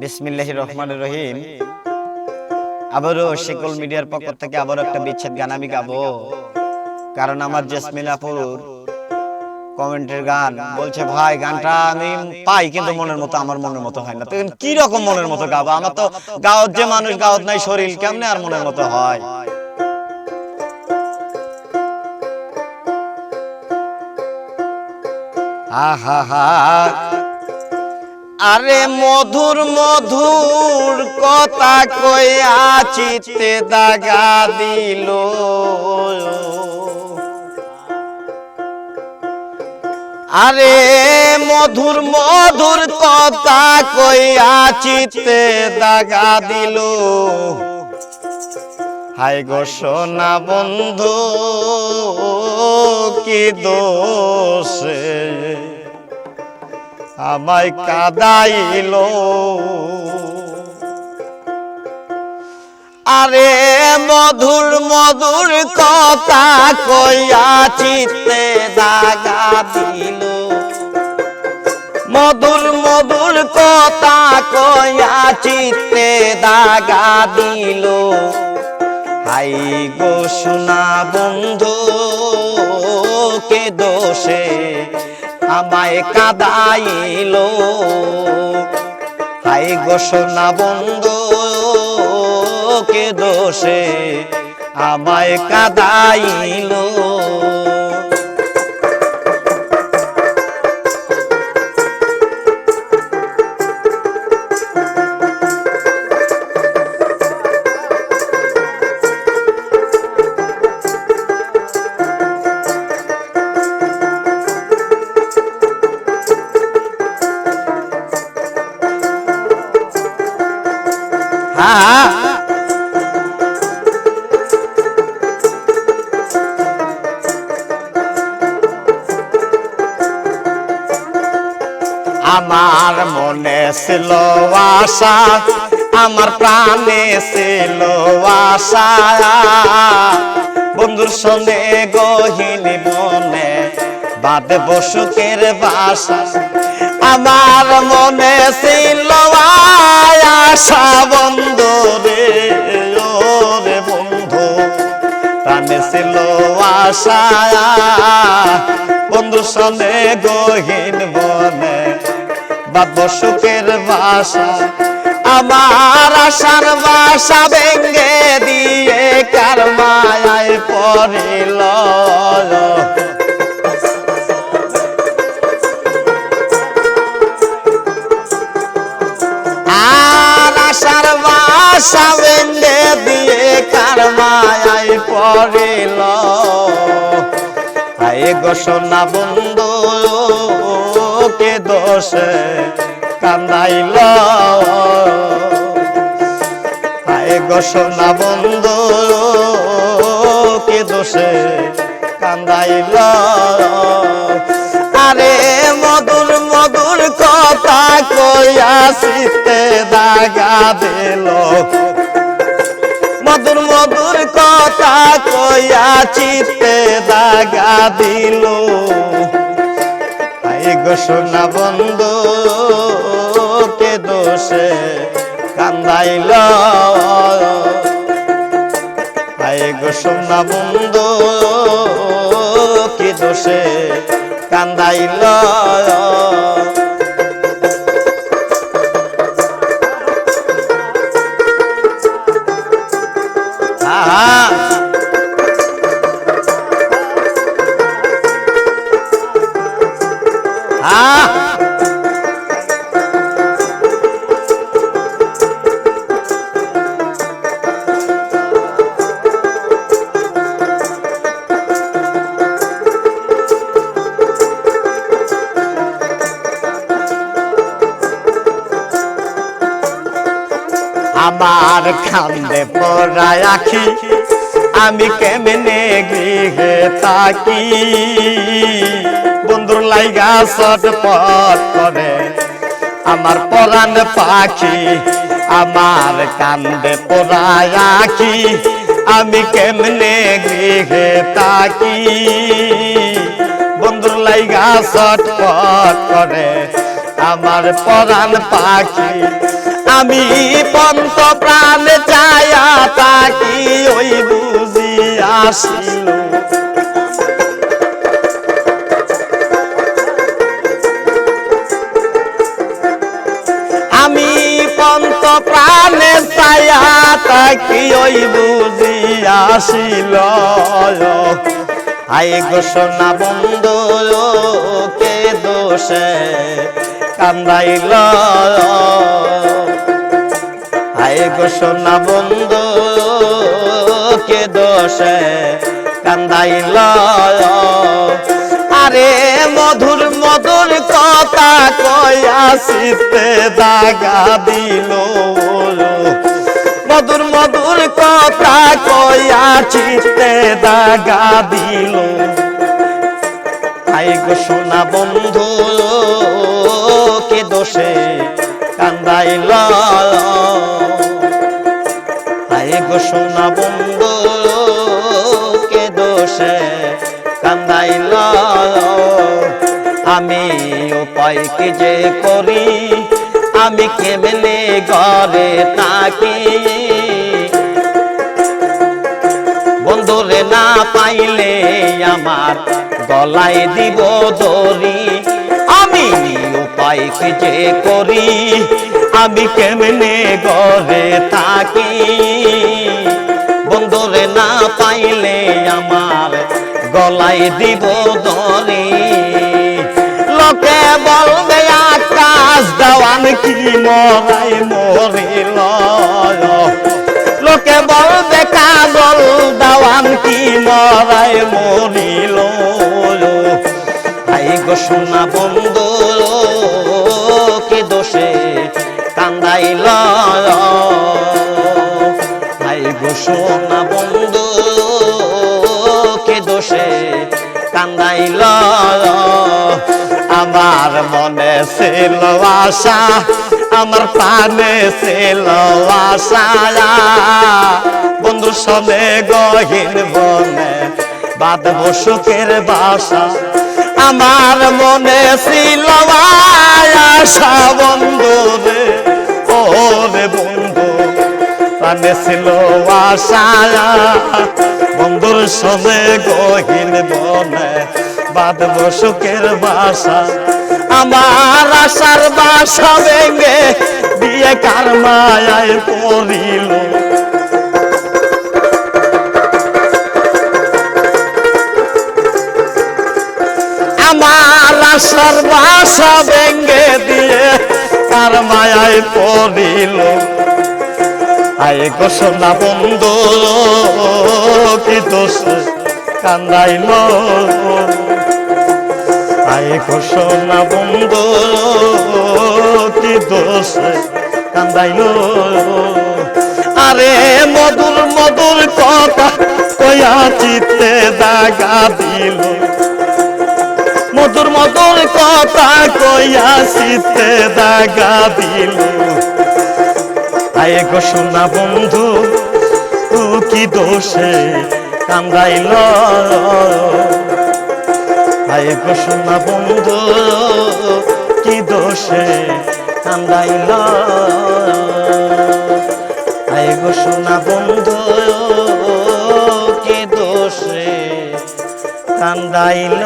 বিসমিল্লাহ রহমান রহিম। আবারও শিকল মিডিয়ার পক্ষ থেকে আবারও একটা বিচ্ছেদ গান আমি গাবো। কারণ আমার জেসমিন আপুর কমেন্টের গান বলছে, ভাই, গানটা আমি পাই, কিন্তু মনের মতো আমার মনের মতো হয় না। তো কি রকম মনের মতো গাবো? আমার তো গাওত যে মানুষ গাওত নাই, শরীর কেমনে আর মনের মতো হয়? আহা হা আরে মধুর মধুর কথা কইয়া চিতে দাগা দিল। আরে মধুর মধুর কথা কইয়া চিতে দাগা দিল। হাই গো সোনা বন্ধু কি দোষে আমায় কাদাইল। আরে মধুর মধুর কথা কইয়া চিত্তে দাগা দিল। মধুর মধুর কথা কইয়া চিত্তে দাগা দিল। হাই গো সোনা বন্ধু, কে দোষে আমায় কাদাইল। হাই ঘোষণা বন্ধু কে দোষে আমায় কাদাইল? আমার মনে ছিল আশা, আমার প্রাণে ছিল আশা। বন্ধুর সঙ্গে গহিনী মনে বাদে বসুকের বাসা। আমার মনে ছিল আশা আশা বন্ধু সনে গহীন বনে বাদ সুখের বাসা আমার আশার বাসা ভেঙ্গে দিয়ে কার মায়ায় পড়িল? আর আশার বাসা ভেঙ্গে দিয়ে কার মায়ায় পড়িল? গো সোনা বন্ধু কে দোষে কান্দাইল। আয় সোনা বন্ধু কে দোষে কান্দাইল। আরে মধুর মধুর কথা কইয়া শীতে দাগা দিল। কইয়া চিতে দাগা দিল। আই গো সোনা বন্ধু, কে দোষে কান্দাইল? আই গো সোনা বন্ধু, কে দোষে কান্দাইল? আহা! আমার খান্দে পড়ায় আখি, আমি কেমনে গৃহে থাকি? বন্ধুর লাইগা চটপট করে আমার পরাণ পাখি, আমার কান্দে পড়ায় আখি, আমি কেমনে গৃহে থাকি? বন্ধুর লাইগা চটপট করে আমার পরাণ পাখি আমি পন্ত প্রাণে চায়া তাকি ওই বুঝি আসিল। আমি পন্ত প্রাণে চায়া তাকি ওই বুঝি আসিল। আই ঘোষণা বন্ধ কে দোষে কান্দাইল। আই ঘোষণা বন্ধ, কে দোষে কান্দাইল? আরে মধুর মধুর কথা কয়াসিতে দাগা দিল। মধুর মধুর কথা কয়া চিতে দাগা দিল। আই গো সোনা বন্ধু কে দোষে কান্দাইল আই গো সোনা বন্ধু, কে দোষে কান্দাইল আমি উপায় কি যে করি? আমি কেমনে ঘরে থাকি। বন্ধুরে না পাইলে আমার গলায় দিব উপায় কি যে করি, আমি কেমনে ঘরে থাকি? বন্ধুরে না পাইলে আমার গলায় দিব দড়ি। লোকে বলবে, আকাশ দেওয়ান কি মরাই মরিল লোকে বলবে, কাজল দেওয়ান কি মরাই মরিল আই গো সোনা বন্ধু আমার মনে ছিল আশা, আমার প্রাণে ছিল আশা। বন্ধু সনে গহীন বনে বাদ সুখের বাসা। আমার মনে ছিল আশা বন্ধু রে বন্ধু, প্রাণে ছিল আশা বন্ধুর সবে গহীন বনে বাঁধব সুখের বাসা। আমার আশার বাসা ভেঙে দিয়ে কার মায়ায় পড়িল। আমার আশার বাসা ভেঙে দিয়ে কার মায়ায় পড়িল। আয় ঘোষণা বন্ধু, কি দোষ কান্দাইল? আয় ঘোষণা বন্ধু, কি দোষ কান্দাইল? আরে মধুর মধুর কথা কয়া চিত্তে দাগা দিল। মধুর মধুর কথা কইয়া শীতে দাগা দিল। আয়ে গো সোনা বন্ধু ও কি দোষে কান্দাইল আয়ে গো সোনা বন্ধু, কি দোষে কান্দাইল আয়ে গো সোনা বন্ধু, কি দোষে কান্দাইল